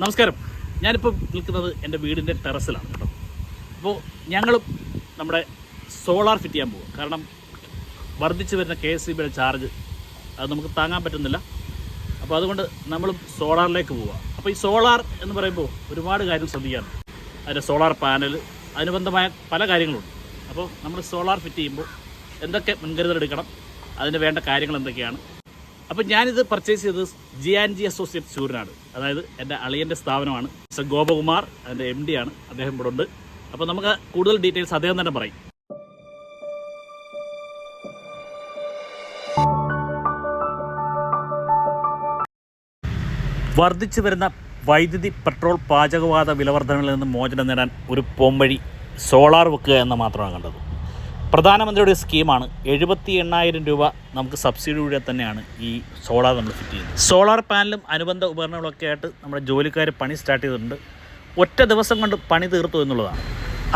നമസ്കാരം. ഞാനിപ്പോൾ നിൽക്കുന്നത് എന്റെ വീടിന്റെ ടെറസിലാണ് കേട്ടോ. അപ്പോൾ ഞങ്ങളും നമ്മുടെ സോളാർ ഫിറ്റ് ചെയ്യാൻ പോകും കാരണം വർദ്ധിച്ചു വരുന്ന കെ എസ് ബിയുടെ ചാർജ് അത് നമുക്ക് താങ്ങാൻ പറ്റുന്നില്ല. അപ്പോൾ അതുകൊണ്ട് നമ്മൾ സോളാറിലേക്ക് പോവുക അപ്പോൾ ഈ സോളാർ എന്ന് പറയുമ്പോൾ ഒരുപാട് കാര്യം ശ്രദ്ധിക്കാറുണ്ട് അതിന്റെ സോളാർ പാനൽ അനുബന്ധമായ പല കാര്യങ്ങളുണ്ട്. അപ്പോൾ നമ്മൾ സോളാർ ഫിറ്റ് ചെയ്യുമ്പോൾ എന്തൊക്കെ മുൻകരുതൽ എടുക്കണം അതിന് വേണ്ട കാര്യങ്ങൾ എന്തൊക്കെയാണ് അപ്പോൾ ഞാനിത് പർച്ചേസ് ചെയ്തത് G and G associate Chooranad. അതായത് എന്റെ അളിയന്റെ സ്ഥാപനമാണ്. മിസ്റ്റർ ഗോപകുമാർ എന്റെ എം ഡി ആണ്. അദ്ദേഹം ഇവിടെ ഉണ്ട്. അപ്പോൾ നമുക്ക് കൂടുതൽ ഡീറ്റെയിൽസ് അദ്ദേഹം തന്നെ പറയും. വർദ്ധിച്ചു വരുന്ന വൈദ്യുതി പെട്രോൾ പാചകവാത വിലവർദ്ധനകളിൽ നിന്ന് മോചനം നേടാൻ ഒരു പോംവഴി സോളാർ വെക്കുക എന്ന് മാത്രമാണ് കണ്ടത്. പ്രധാനമന്ത്രിയുടെ സ്കീമാണ് എഴുപത്തി എണ്ണായിരം രൂപ നമുക്ക് സബ്സിഡിയുടെ തന്നെയാണ് ഈ സോളാർ നമ്മൾ ഫിറ്റ് ചെയ്യുന്നത്. സോളാർ പാനലും അനുബന്ധ ഉപകരണങ്ങളൊക്കെ ആയിട്ട് നമ്മുടെ ജോലിക്കാർ പണി സ്റ്റാർട്ട് ചെയ്തിട്ടുണ്ട്. ഒറ്റ ദിവസം കൊണ്ട് പണി തീർത്തു എന്നുള്ളതാണ്.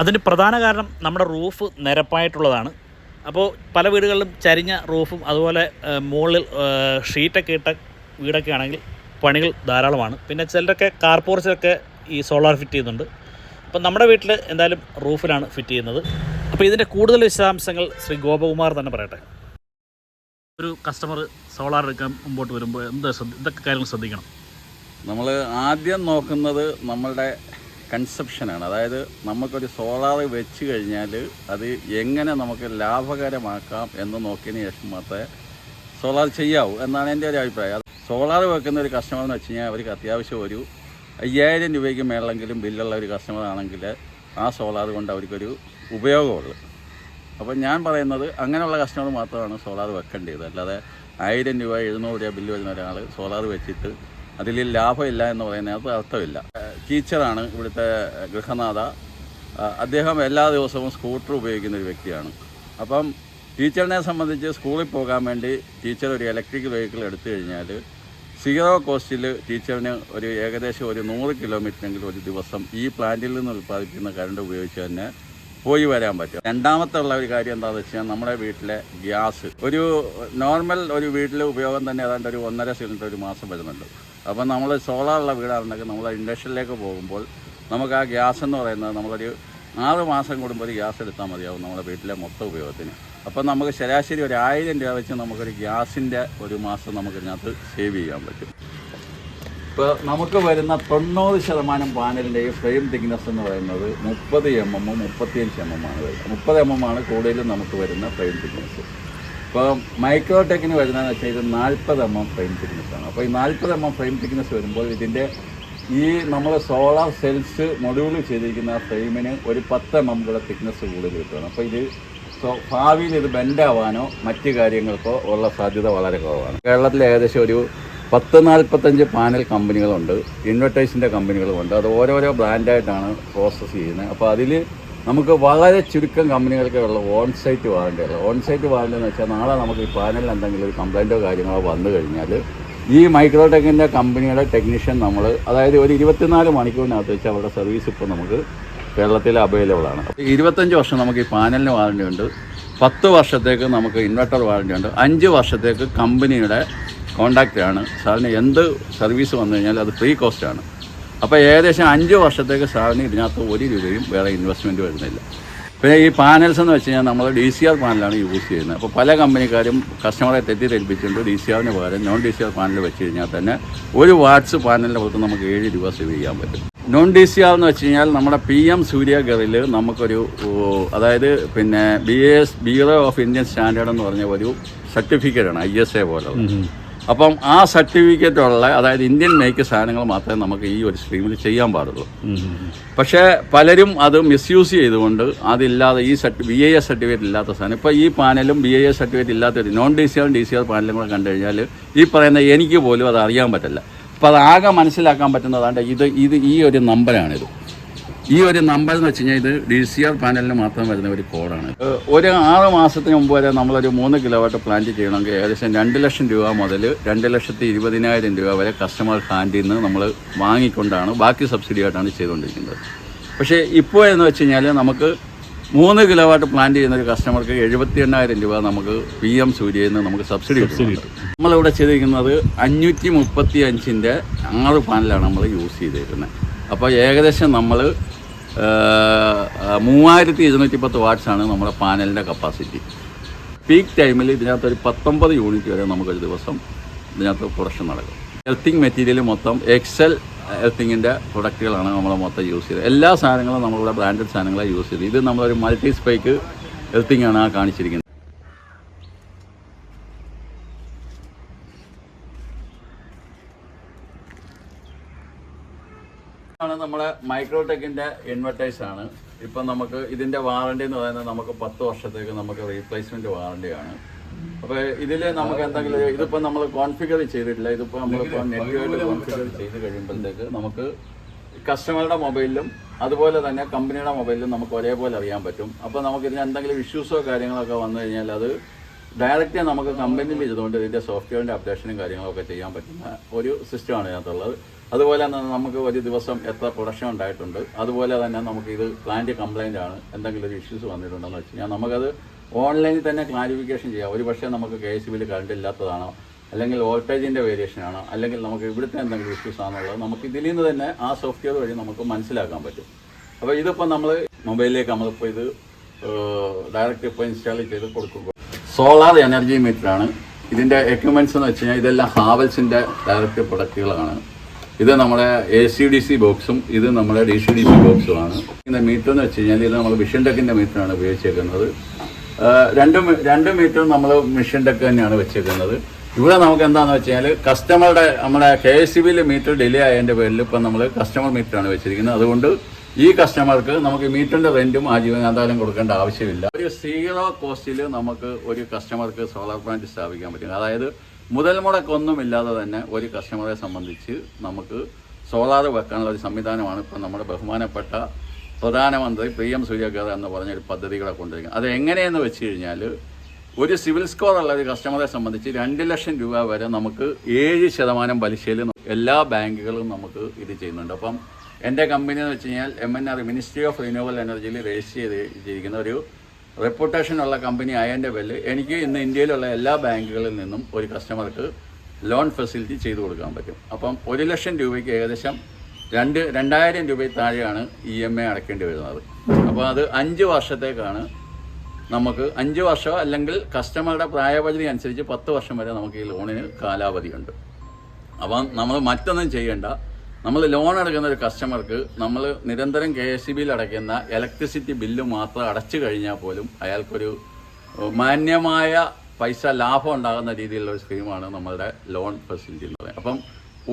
അതിന് പ്രധാന കാരണം നമ്മുടെ റൂഫ് നിരപ്പായിട്ടുള്ളതാണ്. അപ്പോൾ പല വീടുകളിലും ചരിഞ്ഞ റൂഫും അതുപോലെ മുകളിൽ ഷീറ്റൊക്കെ ഇട്ട വീടൊക്കെ ആണെങ്കിൽ പണികൾ ധാരാളമാണ്. പിന്നെ ചിലരൊക്കെ കാർ പോർച്ചിലൊക്കെ ഈ സോളാർ ഫിറ്റ് ചെയ്യുന്നുണ്ട്. അപ്പം നമ്മുടെ വീട്ടിൽ എന്തായാലും റൂഫിലാണ് ഫിറ്റ് ചെയ്യുന്നത്. അപ്പോൾ ഇതിന്റെ കൂടുതൽ വിശദാംശങ്ങൾ ശ്രീ ഗോപകുമാർ തന്നെ പറയട്ടെ. ഒരു കസ്റ്റമർ സോളാർ എടുക്കാൻ മുമ്പോട്ട് വരുമ്പോൾ എന്താ ശ്രദ്ധ ഇതൊക്കെ കാര്യങ്ങൾ ശ്രദ്ധിക്കണം. നമ്മൾ ആദ്യം നോക്കുന്നത് നമ്മളുടെ കൺസെപ്ഷനാണ് അതായത് നമുക്കൊരു സോളാർ വെച്ച് കഴിഞ്ഞാൽ അത് എങ്ങനെ നമുക്ക് ലാഭകരമാക്കാം എന്ന് നോക്കിയതിന് ശേഷം മാത്രമേ സോളാർ ചെയ്യാവൂ എന്നാണ് എന്റെ ഒരു അഭിപ്രായം. സോളാർ വെക്കുന്ന ഒരു കസ്റ്റമർ എന്ന് വെച്ച് കഴിഞ്ഞാൽ അവർക്ക് അത്യാവശ്യം ഒരു അയ്യായിരം രൂപയ്ക്ക് മേളെങ്കിലും ബില്ലുള്ള ഒരു കസ്റ്റമർ ആണെങ്കിൽ ആ സോളാർ കൊണ്ട് അവർക്കൊരു ഉപയോഗമുള്ളൂ. അപ്പം ഞാൻ പറയുന്നത് അങ്ങനെയുള്ള കസ്റ്റമർ മാത്രമാണ് സോളാർ വെക്കേണ്ടത്. അല്ലാതെ ആയിരം രൂപ എഴുന്നൂറ് രൂപ ബില്ല് വരുന്ന ഒരാൾ സോളാർ വെച്ചിട്ട് അതിൽ ലാഭമില്ല എന്ന് പറയുന്നത് അർത്ഥമില്ല. ടീച്ചറാണ് ഇവിടുത്തെ ഗൃഹനാഥ. അദ്ദേഹം എല്ലാ ദിവസവും സ്കൂട്ടർ ഉപയോഗിക്കുന്ന ഒരു വ്യക്തിയാണ്. അപ്പം ടീച്ചറിനെ സംബന്ധിച്ച് സ്കൂളിൽ പോകാൻ വേണ്ടി ടീച്ചർ ഒരു ഇലക്ട്രിക് വെഹിക്കിൾ എടുത്തു കഴിഞ്ഞാൽ സീറോ കോസ്റ്റിൽ ടീച്ചറിന് ഒരു ഏകദേശം ഒരു നൂറ് കിലോമീറ്ററെങ്കിലും ഒരു ദിവസം ഈ പ്ലാന്റിൽ നിന്ന് ഉൽപ്പാദിപ്പിക്കുന്ന കറണ്ട് ഉപയോഗിച്ച് തന്നെ പോയി വരാൻ പറ്റും. രണ്ടാമത്തെ ഉള്ള ഒരു കാര്യം എന്താണെന്ന് വെച്ചാൽ നമ്മുടെ വീട്ടിലെ ഗ്യാസ്. ഒരു നോർമൽ ഒരു വീട്ടിലെ ഉപയോഗം തന്നെ ഏതാണ്ട് ഒരു ഒന്നര സിലിണ്ടർ ഒരു മാസം വരുന്നുണ്ട്. അപ്പം നമ്മൾ സോളാറുള്ള വീടാണെന്നുണ്ടെങ്കിൽ നമ്മൾ ഇൻഡക്ഷനിലേക്ക് പോകുമ്പോൾ നമുക്ക് ആ ഗ്യാസ് എന്ന് പറയുന്നത് നമ്മളൊരു ആറ് മാസം കൂടുമ്പോൾ ഒരു ഗ്യാസ് എടുത്താൽ മതിയാവും നമ്മുടെ വീട്ടിലെ മൊത്തം ഉപയോഗത്തിന്. അപ്പം നമുക്ക് ശരാശരി ഒരു ആയിരം രൂപ വെച്ച് നമുക്കൊരു ഗ്യാസിന്റെ ഒരു മാസം നമുക്ക് ഇതിനകത്ത് സേവ് ചെയ്യാൻ പറ്റും. ഇപ്പോൾ നമുക്ക് വരുന്ന തൊണ്ണൂറ് ശതമാനം പാനലിന്റെയും ഫ്രെയിം തിക്നെസ് എന്ന് പറയുന്നത് മുപ്പത് എം എം മുപ്പത്തിയഞ്ച് എം എം ആണ് വരുന്നത്. മുപ്പത് എം എം ആണ് കൂടുതലും നമുക്ക് വരുന്ന ഫ്രെയിം തിക്നെസ് ഇപ്പോൾ മൈക്രോടെക്കിന് വരുന്നതെന്ന് വെച്ചാൽ ഇത് നാൽപ്പത് എം എം ഫ്രെയിം തിക്നെസ് ആണ്. അപ്പോൾ ഈ നാൽപ്പത് എം എം ഫ്രെയിം തിക്നെസ് വരുമ്പോൾ ഇതിന്റെ ഈ നമ്മൾ സോളാർ സെൽസ് മൊഡ്യൂൾ ചെയ്തിരിക്കുന്ന ഫ്രെയിമിന് ഒരു പത്ത് എം എം കൂടെ തിക്നെസ് കൂടുതൽ കിട്ടുകയാണ് അപ്പോൾ ഇത് സോ ഭാവിയിൽ ഇത് ബെൻഡാവാനോ മറ്റ് കാര്യങ്ങൾക്കോ ഉള്ള സാധ്യത വളരെ കുറവാണ്. കേരളത്തിൽ ഏകദേശം ഒരു പത്ത് നാൽപ്പത്തഞ്ച് പാനൽ കമ്പനികളുണ്ട് ഇൻവെർട്ടേഴ്സിന്റെ കമ്പനികളുമുണ്ട്. അത് ഓരോരോ ബ്രാൻഡായിട്ടാണ് പ്രോസസ്സ് ചെയ്യുന്നത്. അപ്പോൾ അതിൽ നമുക്ക് വളരെ ചുരുക്കം കമ്പനികൾക്ക് ഉള്ള ഓൺ സൈറ്റ് വാറണ്ടി ഉള്ളത് ഓൺ സൈറ്റ് വാറണ്ടി എന്ന് വെച്ചാൽ നാളെ നമുക്ക് ഈ പാനലിൽ എന്തെങ്കിലും ഒരു കംപ്ലൈന്റോ കാര്യങ്ങളോ വന്നു കഴിഞ്ഞാൽ ഈ മൈക്രോടെക്കിന്റെ കമ്പനിയുടെ ടെക്നീഷ്യൻ നമ്മൾ അതായത് ഒരു ഇരുപത്തിനാല് മണിക്കൂറിനകത്ത് വെച്ച് അവരുടെ സർവീസ് ഇപ്പോൾ നമുക്ക് കേരളത്തിൽ അവൈലബിൾ ആണ്. ഇരുപത്തഞ്ച് വർഷം നമുക്ക് ഈ പാനലിന് വാറണ്ടി ഉണ്ട്. പത്ത് വർഷത്തേക്ക് നമുക്ക് ഇൻവെർട്ടർ വാറണ്ടി ഉണ്ട്. അഞ്ച് വർഷത്തേക്ക് കമ്പനിയുടെ കോണ്ടാക്റ്റാണ് സാറിന് എന്ത് സർവീസ് വന്നു കഴിഞ്ഞാൽ അത് ഫ്രീ കോസ്റ്റാണ് അപ്പോൾ ഏകദേശം അഞ്ച് വർഷത്തേക്ക് സാറിന് ഇതിനകത്ത് ഒരു രൂപയും വേറെ ഇൻവെസ്റ്റ്മെന്റ് വരുന്നില്ല. പിന്നെ ഈ പാനൽസ് എന്ന് വെച്ച് കഴിഞ്ഞാൽ നമ്മൾ ഡി സി ആർ പാനലാണ് യൂസ് ചെയ്യുന്നത്. അപ്പോൾ പല കമ്പനിക്കാരും കസ്റ്റമറെ തെറ്റിദ്ധരിപ്പിച്ചുകൊണ്ട് ഡി സി ആറിന് പകരം non D C R panel വെച്ച് കഴിഞ്ഞാൽ തന്നെ ഒരു വാട്സ് പാനലിന്റെ പുറത്ത് നമുക്ക് ഏഴ് രൂപ സേവ് ചെയ്യാൻ പറ്റും. നോൺ ഡി സി ആർ എന്ന് വെച്ച് കഴിഞ്ഞാൽ നമ്മുടെ പി എം സൂര്യഗറിൽ നമുക്കൊരു അതായത് പിന്നെ B S bureau of Indian standard എന്ന് പറഞ്ഞ ഒരു സർട്ടിഫിക്കറ്റാണ് ഐ എസ് എ പോലുള്ള അപ്പം ആ സർട്ടിഫിക്കറ്റുള്ള അതായത് ഇന്ത്യൻ മേക്ക് സാധനങ്ങൾ മാത്രമേ നമുക്ക് ഈ ഒരു സ്ട്രീമിൽ ചെയ്യാൻ പാടുള്ളൂ. പക്ഷേ പലരും അത് മിസ്യൂസ് ചെയ്തുകൊണ്ട് അതില്ലാതെ ഈ സർട്ടി ബി ഐ എസ് സർട്ടിഫിക്കറ്റ് ഇല്ലാത്ത സാധനം ഇപ്പോൾ ഈ പാനലും ബി ഐ എസ് സർട്ടിഫിക്കറ്റ് ഇല്ലാത്ത non D C R D C R പാനലും കൂടെ കണ്ടു കഴിഞ്ഞാൽ ഈ പറയുന്ന എനിക്ക് പോലും അത് അറിയാൻ പറ്റില്ല. അപ്പോൾ അത് ആകെ മനസ്സിലാക്കാൻ പറ്റുന്നതാണ്ട് ഇത് ഇത് ഈ ഒരു നമ്പറാണിത് ഈ ഒരു നമ്പർ എന്ന് വെച്ച് കഴിഞ്ഞാൽ ഇത് ഡി സി ആർ പാനലിന് മാത്രം വരുന്ന ഒരു കോഡാണ് ഒരു ആറ് മാസത്തിന് മുമ്പ് വരെ നമ്മളൊരു മൂന്ന് കിലോ വാട്ട് പ്ലാന്റ് ചെയ്യണമെങ്കിൽ ഏകദേശം രണ്ട് ലക്ഷം രൂപ മുതൽ രണ്ട് ലക്ഷത്തി ഇരുപതിനായിരം രൂപ വരെ കസ്റ്റമർ ഹാൻഡിൽ നിന്ന് നമ്മൾ വാങ്ങിക്കൊണ്ടാണ് ബാക്കി സബ്സിഡി ആയിട്ടാണ് ചെയ്തുകൊണ്ടിരിക്കുന്നത്. പക്ഷേ ഇപ്പോൾ എന്ന് വെച്ച് കഴിഞ്ഞാൽ നമുക്ക് മൂന്ന് കിലോ വാട്ട് പ്ലാൻ ചെയ്യുന്ന ഒരു കസ്റ്റമർക്ക് എഴുപത്തി എണ്ണായിരം രൂപ നമുക്ക് പി എം സൂര്യയിൽ നിന്ന് നമുക്ക് സബ്സിഡി കിട്ടും. നമ്മളിവിടെ ചെയ്തിരിക്കുന്നത് അഞ്ഞൂറ്റി മുപ്പത്തി അഞ്ചിന്റെ ആറ് പാനലാണ് നമ്മൾ യൂസ് ചെയ്തിരിക്കുന്നത്. അപ്പോൾ ഏകദേശം നമ്മൾ മൂവായിരത്തി ഇരുന്നൂറ്റി പത്ത് വാട്ട്സാണ് നമ്മുടെ പാനലിന്റെ കപ്പാസിറ്റി. പീക്ക് ടൈമിൽ ഇതിനകത്ത് ഒരു പത്തൊമ്പത് യൂണിറ്റ് വരെ നമുക്കൊരു ദിവസം ഇതിനകത്ത് പ്രൊഡക്ഷൻ നടക്കും. എർത്തിങ് മെറ്റീരിയൽ മൊത്തം എക്സൽ എർത്തിങ്ങിന്റെ പ്രൊഡക്റ്റുകളാണ് നമ്മൾ മൊത്തം യൂസ് ചെയ്തത്. എല്ലാ സാധനങ്ങളും നമ്മളിവിടെ ബ്രാൻഡഡ് സാധനങ്ങളാണ് യൂസ് ചെയ്തത്. ഇത് നമ്മളൊരു മൾട്ടി സ്പൈക്ക് എർത്തിങ് ആണ് ആ കാണിച്ചിരിക്കുന്നത്. ആണ് നമ്മുടെ മൈക്രോടെക്കിന്റെ ഇൻവെർട്ടേഴ്സ് ആണ്. ഇപ്പൊ നമുക്ക് ഇതിന്റെ വാറണ്ടി എന്ന് പറയുന്നത് നമുക്ക് പത്ത് വർഷത്തേക്ക് നമുക്ക് റീപ്ലേസ്മെന്റ് വാറണ്ടിയാണ് അപ്പൊ ഇതിൽ നമുക്ക് എന്തെങ്കിലും ഇതിപ്പോ നമ്മൾ കോൺഫിഗർ ചെയ്തിട്ടില്ല. ഇതിപ്പോ നമ്മൾ നെറ്റുമായിട്ട് കോൺഫിഗർ ചെയ്ത് കഴിയുമ്പോഴത്തേക്ക് നമുക്ക് കസ്റ്റമറുടെ മൊബൈലിലും അതുപോലെ തന്നെ കമ്പനിയുടെ മൊബൈലിലും നമുക്ക് ഒരേപോലെ അറിയാൻ പറ്റും. അപ്പോൾ നമുക്ക് ഇതിന് എന്തെങ്കിലും ഇഷ്യൂസോ കാര്യങ്ങളൊക്കെ വന്നു കഴിഞ്ഞാൽ അത് ഡയറക്റ്റ് നമുക്ക് കമ്പനിയിൽ ഇരുന്നുകൊണ്ട് ഇതിന്റെ സോഫ്റ്റ്വെയറിന്റെ അപ്ഡേഷനും കാര്യങ്ങളൊക്കെ ചെയ്യാൻ പറ്റുന്ന ഒരു സിസ്റ്റമാണ് ഇതിനകത്തുള്ളത്. അതുപോലെ തന്നെ നമുക്ക് ഒരു ദിവസം എത്ര പ്രൊഡക്ഷൻ ഉണ്ടായിട്ടുണ്ട്. അതുപോലെ തന്നെ നമുക്ക് ഇത് പ്ലാന്റ് കംപ്ലൈന്റ് ആണ്. എന്തെങ്കിലും ഒരു ഇഷ്യൂസ് വന്നിട്ടുണ്ടെന്ന് വെച്ച് കഴിഞ്ഞാൽ നമുക്കത് ഓൺലൈനിൽ തന്നെ ക്ലാരിഫിക്കേഷൻ ചെയ്യാം. ഒരു പക്ഷേ നമുക്ക് കെ എസ് ബിയിൽ കറണ്ട് ഇല്ലാത്തതാണോ? അല്ലെങ്കിൽ വോൾട്ടേജിന്റെ വേരിയേഷൻ ആണോ? അല്ലെങ്കിൽ നമുക്ക് ഇവിടുത്തെ എന്തെങ്കിലും ഇഷ്യൂസ് ആണെന്നുള്ളത് നമുക്ക് ഇതിൽ നിന്ന് തന്നെ ആ സോഫ്റ്റ്വെയർ വഴി നമുക്ക് മനസ്സിലാക്കാൻ പറ്റും. അപ്പോൾ ഇതിപ്പോൾ നമ്മൾ മൊബൈലിലേക്ക് നമ്മളിപ്പോൾ ഇത് ഡയറക്റ്റ് ഇപ്പോൾ ഇൻസ്റ്റാൾ ചെയ്ത് കൊടുക്കുമ്പോൾ സോളാർ എനർജി മീറ്ററാണ് ഇതിന്റെ എക്യുപ്മെന്റ്സ് എന്ന് വെച്ച് കഴിഞ്ഞാൽ ഇതെല്ലാം ഹാവൽസിന്റെ ഡയറക്റ്റ് പ്രൊഡക്റ്റുകളാണ് ഇത് നമ്മുടെ എ സി ഡി സി ബോക്സും ഇത് നമ്മുടെ ഡി സി ഡി സി ബോക്സുമാണ് ഇതിന്റെ മീറ്റർ എന്ന് വെച്ച് കഴിഞ്ഞാൽ ഇത് നമ്മൾ മിഷൻ ടെക്കിന്റെ മീറ്ററാണ് ഉപയോഗിച്ചേക്കുന്നത്. രണ്ടും രണ്ട് രണ്ട് മീറ്ററും നമ്മൾ മിഷൻ ടെക്ക് തന്നെയാണ് വെച്ചേക്കുന്നത്. ഇവിടെ നമുക്ക് എന്താണെന്ന് വെച്ച് കഴിഞ്ഞാൽ കസ്റ്റമറുടെ നമ്മുടെ കെ എസ് സി ബിയിൽ മീറ്റർ ഡിലേ ആയതിന്റെ പേരിൽ ഇപ്പം നമ്മൾ കസ്റ്റമർ മീറ്ററാണ് വെച്ചിരിക്കുന്നത്. അതുകൊണ്ട് ഈ കസ്റ്റമർക്ക് നമുക്ക് മീറ്ററിന്റെ റെന്റും ആജീവനാന്താരം കൊടുക്കേണ്ട ആവശ്യമില്ല. ഒരു സീറോ കോസ്റ്റിൽ നമുക്ക് ഒരു കസ്റ്റമർക്ക് സോളാർ പ്ലാന്റ് സ്ഥാപിക്കാൻ പറ്റും. അതായത് മുതൽ മുടക്കൊന്നും ഇല്ലാതെ തന്നെ ഒരു കസ്റ്റമറെ സംബന്ധിച്ച് നമുക്ക് സോളാർ വെക്കാനുള്ള ഒരു സംവിധാനമാണ് ഇപ്പം നമ്മുടെ ബഹുമാനപ്പെട്ട പ്രധാനമന്ത്രി പി എം സൂര്യഘർ എന്ന് പറഞ്ഞൊരു പദ്ധതികളെ കൊണ്ടുവരിക. അത് എങ്ങനെയെന്ന് വെച്ച് കഴിഞ്ഞാൽ ഒരു സിവിൽ സ്കോർ ഉള്ള ഒരു കസ്റ്റമറെ സംബന്ധിച്ച് രണ്ട് ലക്ഷം രൂപ വരെ നമുക്ക് ഏഴ് ശതമാനം പലിശയിൽ എല്ലാ ബാങ്കുകളും നമുക്ക് ഇത് ചെയ്യുന്നുണ്ട്. അപ്പം എന്റെ കമ്പനി എന്ന് വെച്ച് കഴിഞ്ഞാൽ M N R ministry of renewal എനർജിയിൽ രജിസ്റ്റർ ചെയ്ത് ചെയ്തിരിക്കുന്ന ഒരു റെപ്യൂട്ടേഷൻ ഉള്ള കമ്പനി ആയതിന്റെ പേരിൽ എനിക്ക് ഇന്ന് ഇന്ത്യയിലുള്ള എല്ലാ ബാങ്കുകളിൽ നിന്നും ഒരു കസ്റ്റമർക്ക് ലോൺ ഫെസിലിറ്റി ചെയ്തു കൊടുക്കാൻ പറ്റും. അപ്പം ഒരു ലക്ഷം രൂപയ്ക്ക് ഏകദേശം രണ്ട് രണ്ടായിരം രൂപയിൽ താഴെയാണ് ഇ എം ഐ അടയ്ക്കേണ്ടി വരുന്നത്. അപ്പോൾ അത് അഞ്ച് വർഷത്തേക്കാണ് നമുക്ക് അഞ്ച് വർഷം അല്ലെങ്കിൽ കസ്റ്റമറുടെ പ്രായപരിധി അനുസരിച്ച് പത്ത് വർഷം വരെ നമുക്ക് ഈ ലോണിന് കാലാവധിയുണ്ട്. അപ്പം നമ്മൾ മറ്റൊന്നും ചെയ്യേണ്ട. നമ്മൾ ലോൺ എടുക്കുന്ന ഒരു കസ്റ്റമർക്ക് നമ്മൾ നിരന്തരം കെ എസ് സി ബിയിൽ അടയ്ക്കുന്ന ഇലക്ട്രിസിറ്റി ബില്ല് മാത്രം അടച്ചു കഴിഞ്ഞാൽ പോലും അയാൾക്കൊരു മാന്യമായ പൈസ ലാഭം ഉണ്ടാകുന്ന രീതിയിലുള്ള ഒരു സ്കീമാണ് നമ്മളുടെ ലോൺ ഫെസിലിറ്റി എന്ന് പറയുന്നത്. അപ്പം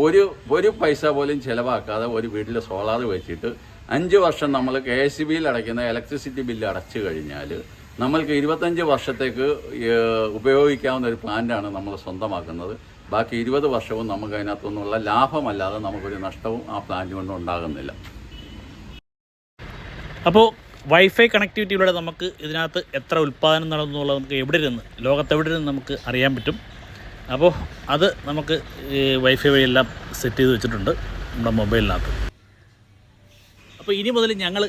ഒരു ഒരു പൈസ പോലും ചിലവാക്കാതെ ഒരു വീട്ടിൽ സോളാർ വെച്ചിട്ട് അഞ്ച് വർഷം നമ്മൾ കെ എസ് സി ബിയിൽ അടയ്ക്കുന്ന ഇലക്ട്രിസിറ്റി ബില്ല് അടച്ചു കഴിഞ്ഞാൽ നമ്മൾക്ക് ഇരുപത്തഞ്ച് വർഷത്തേക്ക് ഉപയോഗിക്കാവുന്ന ഒരു പ്ലാന്റാണ് നമ്മൾ സ്വന്തമാക്കുന്നത്. ബാക്കി ഇരുപത് വർഷവും നമുക്ക് അതിനകത്തുനിന്നുള്ള ലാഭമല്ലാതെ നമുക്കൊരു നഷ്ടവും ആ പ്ലാന്റ് കൊണ്ട് ഉണ്ടാകുന്നില്ല. അപ്പോൾ വൈഫൈ കണക്ടിവിറ്റിയിലൂടെ നമുക്ക് ഇതിനകത്ത് എത്ര ഉൽപ്പാദനം നടന്നു എന്നുള്ളത് നമുക്ക് എവിടെ ഇരുന്ന് ലോകത്തെവിടെ ഇരുന്ന് നമുക്ക് അറിയാൻ പറ്റും. അപ്പോൾ അത് നമുക്ക് വൈഫൈ വഴിയെല്ലാം സെറ്റ് ചെയ്ത് വെച്ചിട്ടുണ്ട് നമ്മുടെ മൊബൈലിനകത്ത്. അപ്പോൾ ഇനി മുതൽ ഞങ്ങൾ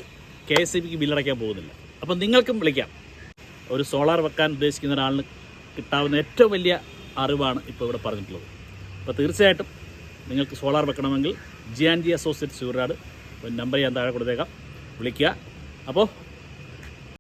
കെ എസ് സി ബിക്ക് ബില്ലടയ്ക്കാൻ പോകുന്നില്ല. അപ്പോൾ നിങ്ങൾക്കും വിളിക്കാം. ഒരു സോളാർ വെക്കാൻ ഉദ്ദേശിക്കുന്ന ഒരാളിന് കിട്ടാവുന്ന ഏറ്റവും വലിയ അറിവാണ് ഇപ്പോൾ ഇവിടെ പറഞ്ഞിട്ടുള്ളത്. അപ്പോൾ തീർച്ചയായിട്ടും നിങ്ങൾക്ക് സോളാർ വെക്കണമെങ്കിൽ ജി ആൻഡ് ജി അസോസിയേറ്റ് സൂര്യാട് നമ്പർ ഞാൻ താഴെ കൊടുത്തേക്കാം. വിളിക്കുക. അപ്പോൾ